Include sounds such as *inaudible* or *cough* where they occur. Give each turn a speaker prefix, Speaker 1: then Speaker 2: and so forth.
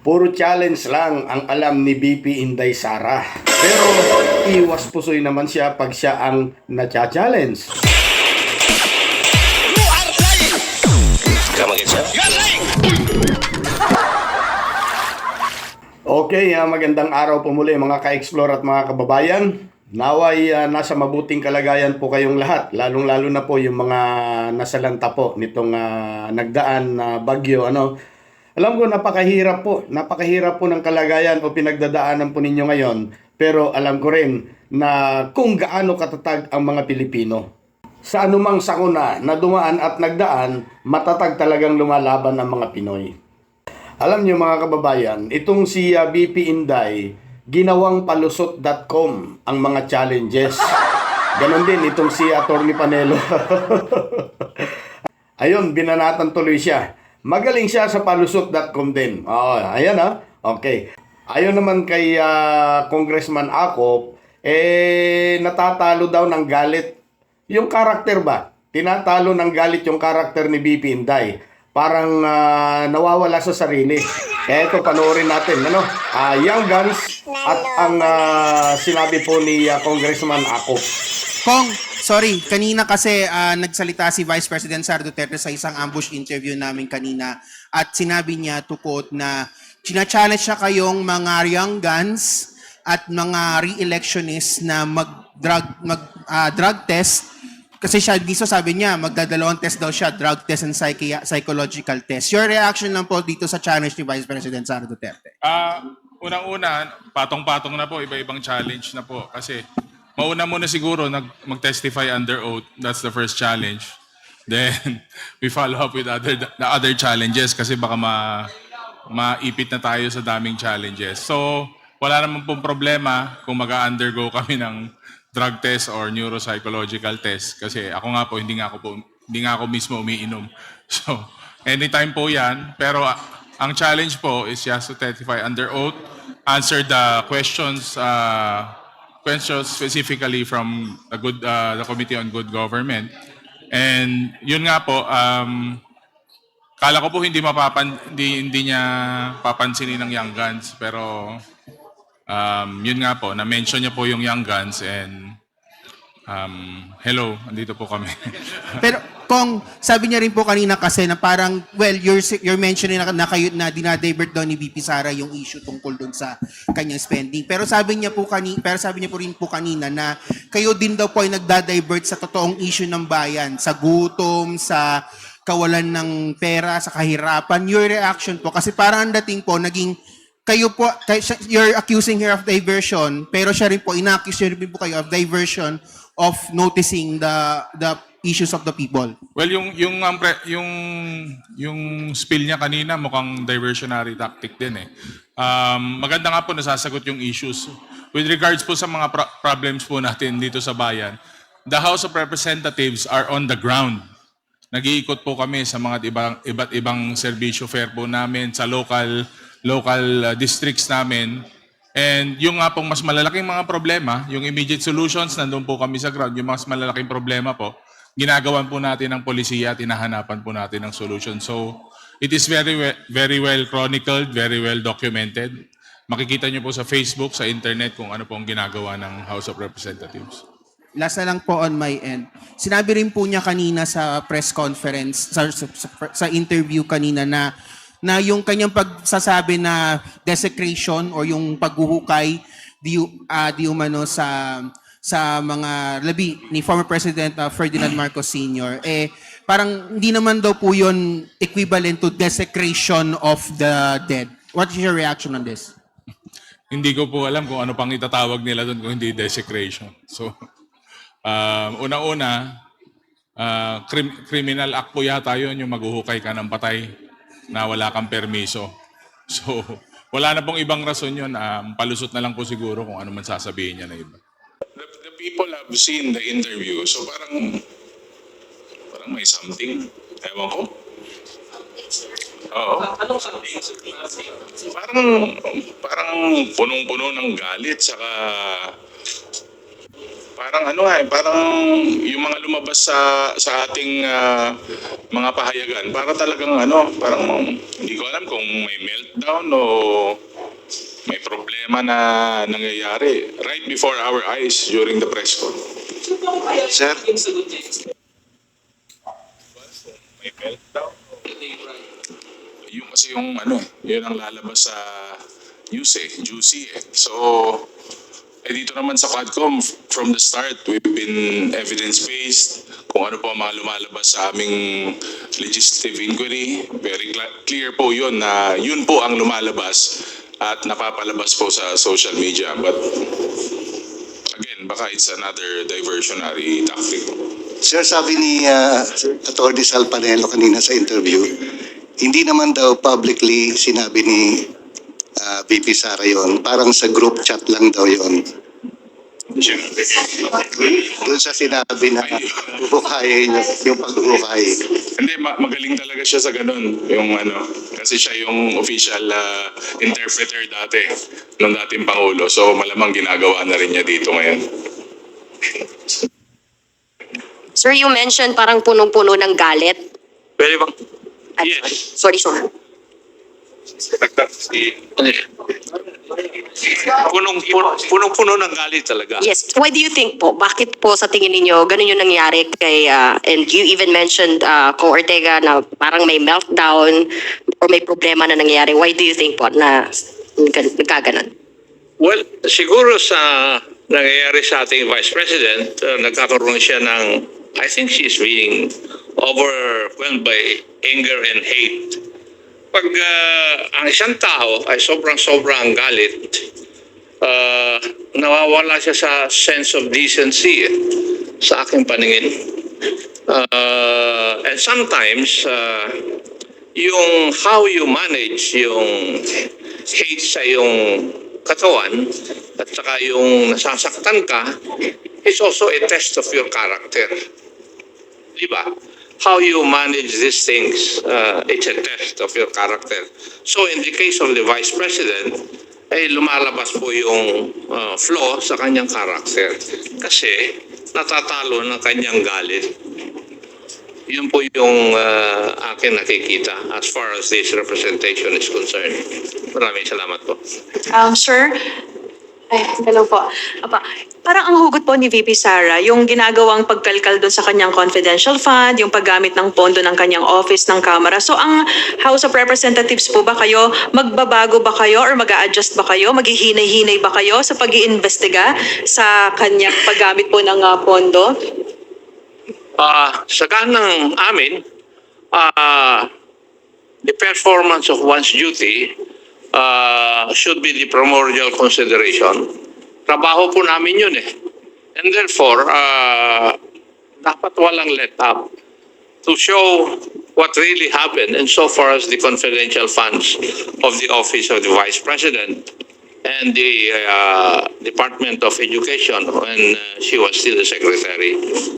Speaker 1: Puro challenge lang ang alam ni BP Inday Sara. Pero iwas pusoy naman siya pag siya ang nacha-challenge.
Speaker 2: Come again, sir?
Speaker 1: Okay, ah, magandang araw po muli mga ka-explore at mga kababayan. Naway ah, nasa mabuting kalagayan po kayong lahat, lalong-lalo na po yung mga nasalanta po nitong ah, nagdaan na bagyo ano. Alam ko napakahirap po, napakahirap po ng kalagayan o pinagdadaanan po ninyo ngayon, pero alam ko rin na kung gaano katatag ang mga Pilipino. Sa anumang sakuna na dumaan at nagdaan, matatag talagang lumalaban ang mga Pinoy. Alam niyo mga kababayan, itong si uh, BP Inday, ginawang palusot.com ang mga challenges. Ganon din itong si Attorney Panelo. *laughs* Ayun, binanatan tuloy siya. Magaling siya sa palusot.com din. Oo, ayan ha. Okay. Ayon naman kay ah, Congressman Akop, eh natatalo daw ng galit. Yung karakter ba? Tinatalo ng galit yung karakter ni BP Inday. Parang ah, nawawala sa sarili. Ito, panoorin natin. Ano? Ah, Young Guns at ang ah, sinabi po ni ah, Congressman Akop.
Speaker 3: Kong, sorry, kanina kasi ah, nagsalita si Vice President Sara Duterte sa isang ambush interview namin kanina at sinabi niya to quote na china-challenge siya kayong mga young guns at mga re-electionists na mag-drug mag, ah, drug test kasi siya mismo sabi niya magdadalawang test daw siya, drug test and psychi- psychological test. Your reaction lang po dito sa challenge ni Vice President Sara Duterte.
Speaker 4: Ah, unang-una, patong-patong na po, iba-ibang challenge na po. Kasi mauna muna siguro nag mag-testify under oath. That's the first challenge. Then *laughs* we follow up with other the other challenges kasi baka ma maipit na tayo sa daming challenges. So, wala naman pong problema kung mag-undergo kami ng drug test or neuropsychological test kasi ako nga po hindi nga ako po hindi nga ako mismo umiinom. *laughs* So, anytime po 'yan, pero ang challenge po is just to testify under oath, answer the questions uh, questions specifically from the good uh, the Committee on Good Government. And yun nga po um Kala ko po hindi mapapan hindi, hindi niya papansinin ng Young Guns pero um, yun nga po na-mention niya po yung Young Guns and um, hello, andito po kami. *laughs*
Speaker 3: Pero kung sabi niya rin po kanina kasi na parang well you're you're mentioning na, na kayo na dinadivert daw ni VP Sara yung issue tungkol doon sa kanyang spending. Pero sabi niya po kanina pero sabi niya po rin po kanina na kayo din daw po ay nagda-divert sa totoong issue ng bayan, sa gutom, sa kawalan ng pera, sa kahirapan. Your reaction po kasi parang ang dating po naging kayo po, you're accusing her of diversion, pero siya rin po, ina-accuse rin po kayo of diversion of noticing the the issues of the people.
Speaker 4: well, yung yung ang pre- yung yung spill niya kanina mukhang diversionary tactic din eh. Um, maganda nga po nasasagot yung issues. With regards po sa mga pro- problems po natin dito sa bayan, the House of Representatives are on the ground. Nag-iikot po kami sa mga ibang iba't ibang serbisyo fair po namin sa local local uh, districts namin. And yung nga pong mas malalaking mga problema, yung immediate solutions, nandun po kami sa ground, yung mas malalaking problema po, ginagawan po natin ng polisiya at hinahanapan po natin ng solution. So, it is very very well chronicled, very well documented. Makikita nyo po sa Facebook, sa internet kung ano po ang ginagawa ng House of Representatives.
Speaker 3: Last na lang po on my end. Sinabi rin po niya kanina sa press conference, sa, sa- sa interview kanina na na yung kanyang pagsasabi na desecration or yung paghuhukay di, uh, di umano sa sa mga labi ni former President uh, Ferdinand Marcos Sr. eh parang hindi naman daw po yun equivalent to desecration of the dead. What is your reaction on this?
Speaker 4: Hindi ko po alam kung ano pang itatawag nila doon kung hindi desecration. So, um, una-una, ah, crim- criminal act po yata yun, yung maghuhukay ka ng patay na wala kang permiso. *laughs* So, wala na pong ibang rason yun. Um, palusot na lang po siguro kung ano man sasabihin niya na iba.
Speaker 5: the, the people have seen the interview, so parang parang may something. Ewan ko. Oo. Parang parang punong-puno ng galit saka
Speaker 4: Parang ano nga eh, parang yung mga lumabas sa sa ating ah, mga pahayagan, para talagang ano, parang hindi ko alam kung may meltdown o may problema na nangyayari right before our eyes during the press con.
Speaker 2: Sir,
Speaker 4: May meltdown. Yung kasi yung ano eh, yun ang lalabas sa news eh, juicy eh. So, eh dito naman sa Quadcom, from the start, we've been evidence-based. Kung ano po ang mga lumalabas sa aming legislative inquiry. Very clear po yun na yun po ang lumalabas at napapalabas po sa social media. But again, baka it's another diversionary tactic.
Speaker 2: sir sabi ni uh, Attorney Sal Panelo kanina sa interview, hindi naman daw publicly sinabi ni uh, VP Sara yon, parang sa group chat lang daw yon. Doon sa sinabi na bubukayin yung, yung pagbubuhay.
Speaker 4: Hindi, ma- magaling talaga siya sa ganun. Yung ano, kasi siya yung official ah, interpreter dati ng dating Pangulo. So malamang ginagawa na rin niya dito ngayon.
Speaker 6: Sir, you mentioned parang punong-puno ng galit.
Speaker 7: Pwede bang?
Speaker 6: I'm
Speaker 7: Yes.
Speaker 6: sorry. Sorry, sir.
Speaker 7: Punong, punong, punong-puno ng galit talaga.
Speaker 6: Yes. Why do you think po? Bakit po sa tingin ninyo ganun yung nangyari kay, uh, and you even mentioned uh, Kong Ortega na parang may meltdown or may problema na nangyari. Why do you think po na nag- nagkaganon?
Speaker 7: Well, siguro sa nangyayari sa ating Vice President, uh, nagkakaroon siya ng, I think she's being overwhelmed by anger and hate. Pag uh, ang isang tao ay sobrang-sobrang galit, uh, nawawala siya sa sense of decency eh, sa aking paningin. Uh, and sometimes, uh, yung how you manage yung hate sa yung katawan at saka yung nasasaktan ka is also a test of your character. Di ba? How you manage these things, uh, it's a test of your character. So in the case of the Vice President, ay lumalabas po yung uh, flaw sa kanyang character. Kasi natatalo ng kanyang galit yun po yung uh, akin nakikita as far as this representation is concerned. Maraming salamat po.
Speaker 8: Um, sir, ay, hello po. Apa, parang ang hugot po ni VP Sara, yung ginagawang pagkalkal doon sa kanyang confidential fund, yung paggamit ng pondo ng kanyang office ng Kamara. So ang House of Representatives po ba kayo, magbabago ba kayo or mag adjust ba kayo? Maghihinay-hinay ba kayo sa pag iimbestiga sa kanyang paggamit po ng ah, pondo?
Speaker 7: Uh, sa ganang amin, uh, the performance of one's duty uh, should be the primordial consideration. Trabaho po namin yun eh. And therefore, uh, dapat walang let up to show what really happened insofar as the confidential funds of the Office of the Vice President and the uh, Department of Education when uh, she was still the Secretary.